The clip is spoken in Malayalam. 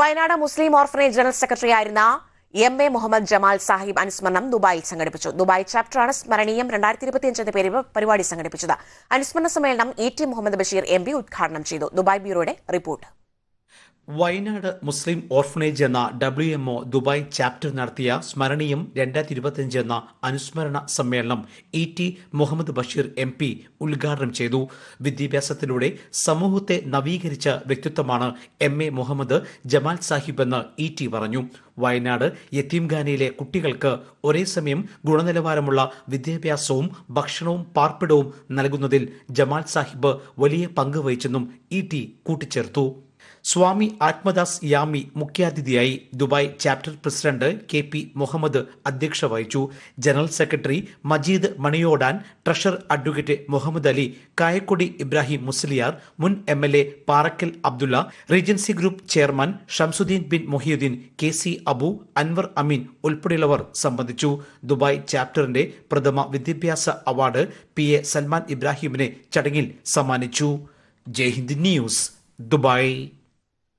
Wayanad Muslim orphanage general secretary ആയിരുന്ന എം എ മുഹമ്മദ് ജമാൽ സാഹിബ് അനുസ്മരണം ദുബായിൽ സംഘടിപ്പിച്ചു. ദുബായ് ചാപ്റ്ററാണ് സ്മരണീയം രണ്ടായിരത്തി ഇരുപത്തിയഞ്ച് എന്ന പേരിൽ പരിപാടി സംഘടിപ്പിച്ചത്. അനുസ്മരണ സമ്മേളനം A T Muhammad Basheer M ഉദ്ഘാടനം ചെയ്തു. ദുബായ് ബ്യൂറോയുടെ റിപ്പോർട്ട്. വയനാട് മുസ്ലിം ഓർഫനേജ് എന്ന W M O Dubai chapter നടത്തിയ സ്മരണീയം രണ്ടായിരത്തി ഇരുപത്തിയഞ്ച് എന്ന അനുസ്മരണ സമ്മേളനം E T Muhammad Basheer M P ഉദ്ഘാടനം ചെയ്തു. വിദ്യാഭ്യാസത്തിലൂടെ സമൂഹത്തെ നവീകരിച്ച വ്യക്തിത്വമാണ് എം എ മുഹമ്മദ് ജമാൽ സാഹിബ് എന്ന് ഇ ടി പറഞ്ഞു. വയനാട് യത്തീംഖാനയിലെ കുട്ടികൾക്ക് ഒരേ സമയം ഗുണനിലവാരമുള്ള വിദ്യാഭ്യാസവും ഭക്ഷണവും പാർപ്പിടവും നൽകുന്നതിൽ ജമാൽ സാഹിബ് വലിയ പങ്ക് വഹിച്ചെന്നും ഇ ടി കൂട്ടിച്ചേർത്തു. സ്വാമി ആത്മദാസ് യാമി മുഖ്യാതിഥിയായി Dubai chapter president K P Muhammad അധ്യക്ഷ വഹിച്ചു. General secretary Majeed Maniyodan treasurer advocate Muhammad Ali Kayakkodi Ibrahim Musliyar മുൻ M L A Parakkal Abdulla regency group chairman Shamsuddin bin Mohiyuddin K C Abu Anwar Ameen ഉൾപ്പെടെയുള്ളവർ സംബന്ധിച്ചു. ദുബായ് ചാപ്റ്ററിന്റെ പ്രഥമ വിദ്യാഭ്യാസ അവാർഡ് പി എ സൽമാൻ ഇബ്രാഹിമിനെ ചടങ്ങിൽ സമ്മാനിച്ചു. ജയ്ഹിന്ദ് ന്യൂസ്. ദുബായ്